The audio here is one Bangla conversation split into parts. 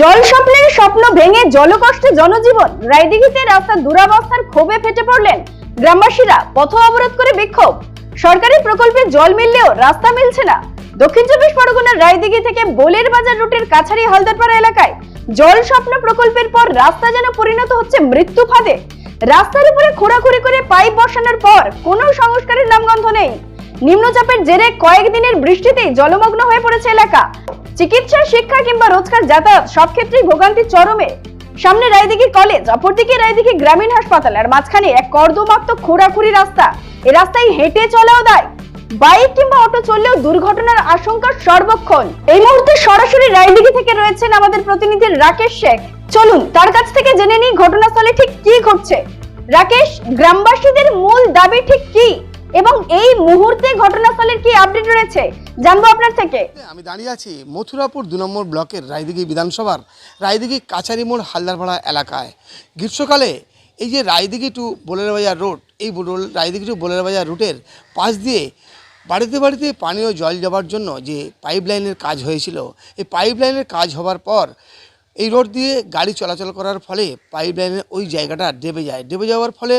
জল স্বপ্নের স্বপ্ন ভেঙে জলকষ্টে জনজীবন। রায়দিঘিতে রাস্তার দুরাবস্থার ক্ষোভে ফেটে পড়লেন গ্রামবাসীরা। পথ অবরোধ করে বিক্ষোভ। সরকারি প্রকল্পে জল মিললেও রাস্তা মিলছে না। দক্ষিণ চব্বিশ পরগনার রায়দিঘি থেকে বোলের বাজার রুটের কাছারি হালদারপাড়া এলাকায় জল স্বপ্ন প্রকল্পের পর রাস্তা যেন পরিণত হচ্ছে মৃত্যু ফাঁদে। রাস্তার উপরে খোঁড়াখুড়ি করে পাইপ বসানোর পর কোনো সংস্কারের নামগন্ধ নেই। নিম্নচাপের জেরে কয়েকদিনের বৃষ্টিতেই জলমগ্ন হয়ে পড়েছে এলাকা। চিকিৎসা, শিক্ষা কিংবা রোজগার যাতায়াত, সব ক্ষেত্রেই ভোগান্তি চরমে। সামনে রায়দিঘি কলেজ, অপরদিকে রায়দিঘি গ্রামীণ হাসপাতাল, আর মাঝখানে এক কর্দমাক্ত খোঁড়াখুড়ি রাস্তা। এ রাস্তায় হেঁটে চলাও দায়। বাইক কিংবা অটো চললেও দুর্ঘটনার আশঙ্কা সর্বক্ষণ। এই মুহূর্তে সরাসরি রায়দিঘি থেকে রয়েছেন আমাদের প্রতিনিধি রাকেশ শেখ। চলুন, তার কাছ থেকে জেনে নিই ঘটনাস্থলে ঠিক কি ঘটছে। রাকেশ, গ্রামবাসীদের মূল দাবি ঠিক কি? এবং এই মুহূর্তে ঘটনাস্থলের কি আপডেট রয়েছে? জানব আপনার থেকে। আমি দাঁড়িয়ে আছি মথুরাপুর দু নম্বর ব্লকের রায়দিঘি বিধানসভার রায়দিঘি কাছারি মোড় হালদারপাড়া এলাকায়। গ্রীষ্মকালে এই যে রায়দিঘি টু বোলের বাজার রোড, এই রায়দিঘি টু বোলের বাজার রুটের পাশ দিয়ে বাড়িতে বাড়িতে পানীয় জল যাওয়ার জন্য যে পাইপ লাইনের কাজ হয়েছিল, এই পাইপ লাইনের কাজ হওয়ার পর এই রোড দিয়ে গাড়ি চলাচল করার ফলে পাইপ লাইনের ওই জায়গাটা ডেবে যায়। ডেবে যাওয়ার ফলে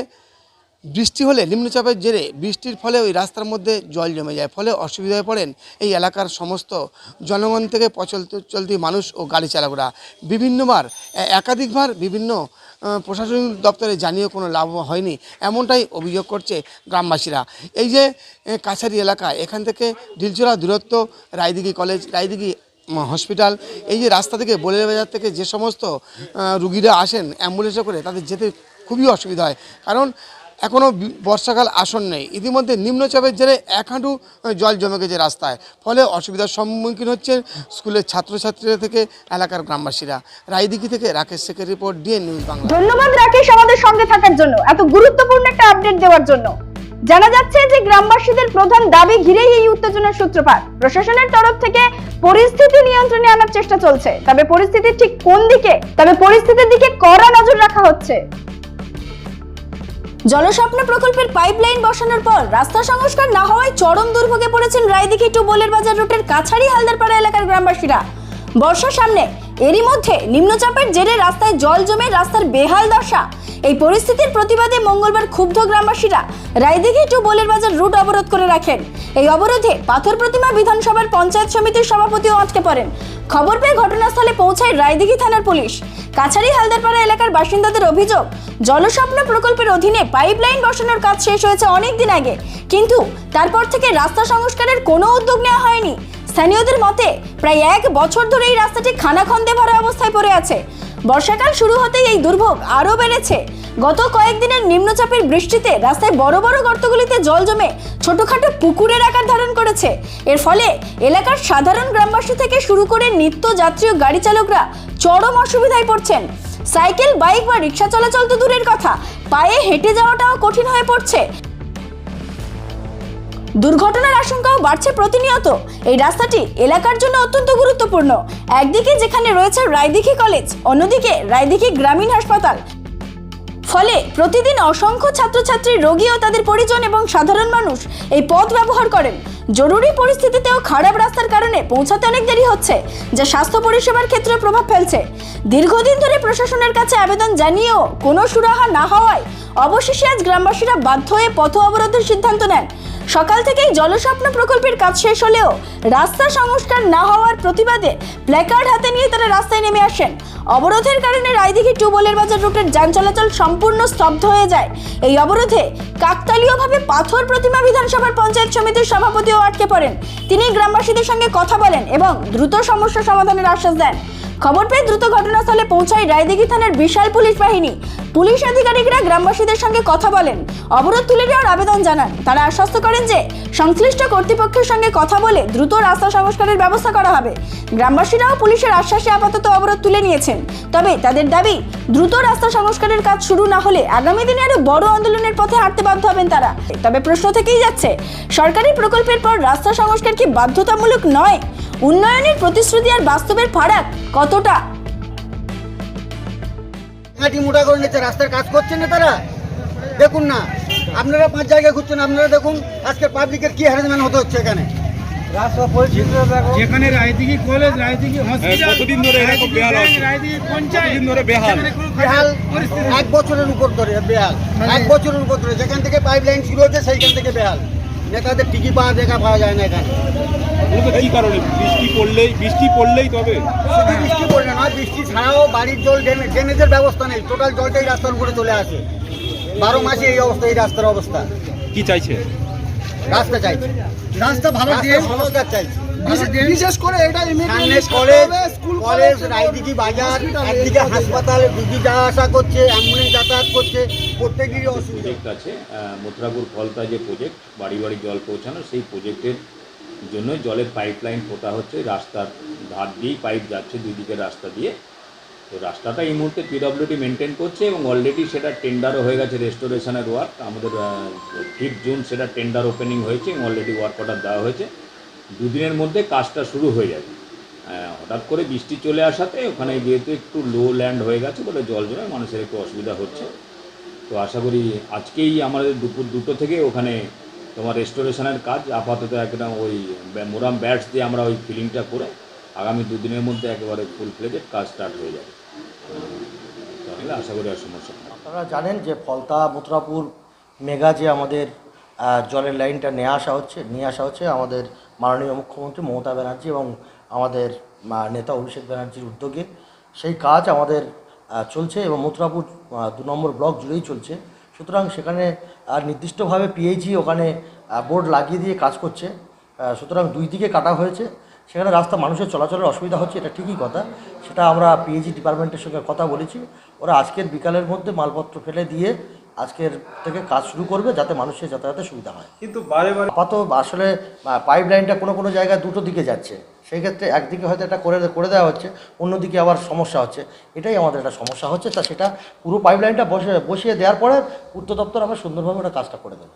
বৃষ্টি হলে নিম্নচাপের জেরে বৃষ্টির ফলে ওই রাস্তার মধ্যে জল জমে যায়, ফলে অসুবিধায় পড়েন এই এলাকার সমস্ত জনগণ থেকে পচলতে চলতি মানুষ ও গাড়ি চালকরা। বিভিন্নবার একাধিকবার বিভিন্ন প্রশাসনিক দপ্তরে জানিয়েও কোনো লাভ হয়নি, এমনটাই অভিযোগ করছে গ্রামবাসীরা। এই যে কাছারি এলাকা, এখান থেকে ঢিলচোরা দূরত্ব, রায়দিঘি কলেজ, রায়দিঘি হসপিটাল, এই যে রাস্তা থেকে বোলের বাজার থেকে যে সমস্ত রুগীরা আসেন অ্যাম্বুলেন্সে করে তাদের যেতে খুবই অসুবিধা হয়। কারণ এখনও বর্ষাকাল আসন নেই। ইতিমধ্যে নিম্নচাপের জেরে এক হাঁটু জল জমে গেছে রাস্তায়। ফলে অসুবিধার সম্মুখীন হচ্ছে স্কুলের ছাত্রছাত্রীরা থেকে এলাকার গ্রামবাসীরা। রায়দিঘি থেকে রাকেশ শেখের রিপোর্ট, ডিএন নিউজ বাংলা। ধন্যবাদ রাকেশ আমাদের সঙ্গে থাকার জন্য, এত গুরুত্বপূর্ণ একটা আপডেট দেওয়ার জন্য। জানা যাচ্ছে যে গ্রামবাসীদের প্রধান দাবি ঘিরেই এই উত্তেজনার সূত্রপাত। প্রশাসনের তরফ থেকে পরিস্থিতি নিয়ন্ত্রণে আনার চেষ্টা চলছে। তবে পরিস্থিতি ঠিক কোন দিকে, তবে পরিস্থিতির দিকে কড়া নজর রাখা হচ্ছে। জলস্বপ্ন প্রকল্পের পাইপলাইন বসানোর পর রাস্তা সংস্কার না হওয়ায় চরম দুর্ভোগে পড়েছেন রায়দিঘি টু বোলের বাজার রুটের কাছাড়ি হালদারপাড়া এলাকার গ্রামবাসীরা। বর্ষার সামনে এরই মধ্যে নিম্নচাপের জেরে রাস্তায় জল জমে রাস্তার বেহাল দশা। এই পরিস্থিতির প্রতিবাদে মঙ্গলবার ক্ষুব্ধ গ্রামবাসীরা রায়দিঘি টু বোলের বাজার রুট অবরোধ করে রাখেন। এই অবরোধে পাথর প্রতিমা বিধানসভার পঞ্চায়েত সমিতির সভাপতিও আটকে পড়েন। খবর পেয়ে ঘটনাস্থলে পৌঁছায় রায়দিঘি থানার পুলিশ। কাছারি হালদারপাড়া এলাকার বাসিন্দাদের অভিযোগ, জলস্বপ্ন প্রকল্পের অধীনে পাইপলাইন বসানোর কাজ শেষ হয়েছে অনেক দিন আগে। কিন্তু তারপর থেকে রাস্তা সংস্কারের কোনো উদ্যোগ নেওয়া হয়নি। স্থানীয়দের মতে, প্রায় এক বছর ধরে এই রাস্তাটি খানাখন্দে ভরা অবস্থায় পড়ে আছে। বর্ষাকাল শুরু হতেই এই দুর্ভোগ আরও বেড়েছে। গত কয়েকদিনের নিম্নচাপের বৃষ্টিতে রাস্তায় বড় বড় গর্তগুলিতে জল জমে ছোটখাটো পুকুরের আকার ধারণ করেছে। এর ফলে এলাকার সাধারণ গ্রামবাসী থেকে শুরু করে নিত্য যাত্রী ও গাড়ি চালকরা চরম অসুবিধায় পড়ছেন। সাইকেল, বাইক বা রিক্সা চলাচল তো দূরের কথা, পায়ে হেঁটে যাওয়াটাও কঠিন হয়ে পড়ছে। দুর্ঘটনার আশঙ্কাও বাড়ছে প্রতিনিয়ত। এই রাস্তাটি এলাকার জন্য অত্যন্ত গুরুত্বপূর্ণ। একদিকে যেখানে রয়েছে রায়দিঘি কলেজ, অন্যদিকে রায়দিঘি গ্রামীণ হাসপাতাল। ফলে প্রতিদিন অসংখ্য ছাত্রছাত্রী রোগী ও তাদের পরিজন এবং সাধারণ মানুষ এই পথ ব্যবহার করেন। জরুরি পরিস্থিতিতেও খারাপ রাস্তার কারণে পৌঁছাতে অনেক দেরি হচ্ছে, যা স্বাস্থ্য পরিষেবার ক্ষেত্রে প্রভাব ফেলছে। দীর্ঘদিন ধরে প্রশাসনের কাছে আবেদন জানিয়েও কোনো সুরাহা না হওয়ায় অবশেষে আজ গ্রামবাসীরা বাধ্য হয়ে পথ অবরোধের সিদ্ধান্ত নেন। সকাল থেকেই জলস্বপ্ন প্রকল্পের কাজ শেষ হলেও রাস্তা সংস্কার না হওয়ার প্রতিবাদে প্ল্যাকার্ড হাতে নিয়ে তারা রাস্তায় নেমে আসেন। অবরোধের কারণে রায়দিঘি টুবলের বাজার রুটের যান চলাচল সম্পূর্ণ স্তব্ধ হয়ে যায়। এই অবরোধে কাকতালীয়ভাবে পাথর প্রতিমা বিধানসভার পঞ্চায়েত সমিতির সভাপতিও আটকে পড়েন। তিনি গ্রামবাসীদের সঙ্গে কথা বলেন এবং দ্রুত সমস্যা সমাধানের আশ্বাস দেন। খবর পেয়ে দ্রুত ঘটনাস্থলে পৌঁছায় রায়দিঘি থানার বিশাল পুলিশ বাহিনী। পুলিশ আধিকারিকরা গ্রামবাসীদের সঙ্গে কথা বলেন। অবরোধ তুলে নেওয়ার আবেদন জানান। তারা আশ্বস্ত করেন যে, সংশ্লিষ্ট কর্তৃপক্ষের সঙ্গে কথা বলে দ্রুত রাস্তা সংস্কারের ব্যবস্থা করা হবে। গ্রামবাসীরাও পুলিশের আশ্বাসে আপাতত অবরোধ তুলে নিয়েছেন। তবে তাদের দাবি, দ্রুত রাস্তা সংস্কারের কাজ শুরু না হলে আগামী দিনে আরও বড় আন্দোলনের পথে হাঁটতে বাধ্য হবেন তারা। তবে প্রশ্ন থেকেই যাচ্ছে, সরকারি প্রকল্পের পর রাস্তা সংস্কার কি বাধ্যতামূলক নয়? উন্নয়নের প্রতিশ্রুতি আর বাস্তবের ফারাক কতটা? ঘাটি মোটা করে নিচ্ছে রাস্তার কাজ করছেন না তারা? দেখুন না আপনারা পাঁচ জায়গায় ঘুরছেন আপনারা দেখুন আজকে পাবলিকের কি হ্যারাসমেন্ট হতে হচ্ছে এখানে। যেখানে রায়দিঘি কলেজ রায়দিঘি হসপিটাল হ্যাঁ, কতদিন ধরে পঞ্চায়েত ধরে বেহাল? বেহাল পরিস্থিতি এক বছরের উপর ধরে বেহাল। এক বছরের উপর ধরে যেখান থেকে পাইপ লাইন শুরু হচ্ছে সেইখান থেকে বেহাল। নেতাদের টিকি পাওয়া দেখা পাওয়া যায় না এখানে। মূলত কি কারণে? বৃষ্টি পড়লেই বৃষ্টি পড়লেই তবে? শুধু বৃষ্টি পড়লে না বৃষ্টি ছাড়াও বাড়ির জল ড্রেনেজের ব্যবস্থা নেই। টোটাল জলটাই রাস্তার উপরে চলে আসে। বারো মাসে এই অবস্থা এই রাস্তার অবস্থা। কি চাইছে? রাস্তা চাইছে। রাস্তা ভালো সংস্কার চাইছে। বিশেষ করে এটা সামনে কলেজ কলেজ রায়দিঘি বাজার একদিকে হাসপাতাল রুগী আসা করছে অ্যাম্বুলেন্স যাতায়াত করছে প্রত্যেকেরই অসুবিধা। আছে মথুরাপুর ফলতা যে প্রজেক্ট বাড়ি বাড়ি জল পৌঁছানো সেই প্রজেক্টের জন্য জলের পাইপ লাইন পোতা হচ্ছে, রাস্তার ধার দিয়েই পাইপ যাচ্ছে দুই দিকের রাস্তা দিয়ে। তো রাস্তাটা এই মুহূর্তে পিডব্লিউডি মেনটেন করছে এবং অলরেডি সেটা টেন্ডারও হয়ে গেছে রেস্টোরেশনের ওয়ার্ক আমাদের ফিফথ জুন সেটা টেন্ডার ওপেনিং হয়েছে এবং অলরেডি ওয়ার্ক অর্ডার দেওয়া হয়েছে। দুদিনের মধ্যে কাজটা শুরু হয়ে যাবে। হঠাৎ করে বৃষ্টি চলে আসাতে ওখানে যেহেতু একটু লো ল্যান্ড হয়ে গেছে বলে জল জমে মানুষের একটু অসুবিধা হচ্ছে। তো আশা করি আজকেই আমাদের দুপুর দুটো থেকে ওখানে তোমার রেস্টোরেশনের কাজ, আপাতত একদম ওই মোরাম ব্যাটস দিয়ে আমরা ওই ফিলিংটা করে আগামী দুদিনের মধ্যে একেবারে ফুল ফ্লেজেড কাজ স্টার্ট হয়ে যাবে। তাহলে আশা করি আর সমস্যা আপনারা জানেন যে ফলতা, মথুরাপুর মেগা যে আমাদের জলের লাইনটা নিয়ে আসা হচ্ছে, নিয়ে আসা হচ্ছে আমাদের মাননীয় মুখ্যমন্ত্রী মমতা ব্যানার্জি এবং আমাদের নেতা অভিষেক ব্যানার্জির উদ্যোগে। সেই কাজ আমাদের চলছে এবং মথুরাপুর দু নম্বর ব্লক জুড়েই চলছে। সুতরাং সেখানে নির্দিষ্টভাবে পিএইচই ওখানে বোর্ড লাগিয়ে দিয়ে কাজ করছে। সুতরাং দুই দিকে কাটা হয়েছে। সেখানে রাস্তা মানুষের চলাচলের অসুবিধা হচ্ছে এটা ঠিকই কথা। সেটা আমরা পিএইচি ডিপার্টমেন্টের সঙ্গে কথা বলেছি। ওরা আজকের বিকালের মধ্যে মালপত্র ফেলে দিয়ে আজকের থেকে কাজ শুরু করবে যাতে মানুষের যাতায়াতে সুবিধা হয়। কিন্তু বারে বারে আপাতত আসলে পাইপ লাইনটা কোনো কোনো জায়গায় দুটো দিকে যাচ্ছে। সেই ক্ষেত্রে একদিকে হয়তো এটা করে করে দেওয়া হচ্ছে অন্যদিকে আবার সমস্যা হচ্ছে। এটাই আমাদের একটা সমস্যা হচ্ছে। তা সেটা পুরো পাইপ লাইনটা বসে বসিয়ে দেওয়ার পরে পূর্ত দপ্তর আমরা সুন্দরভাবে ওটা কাজটা করে দেবে।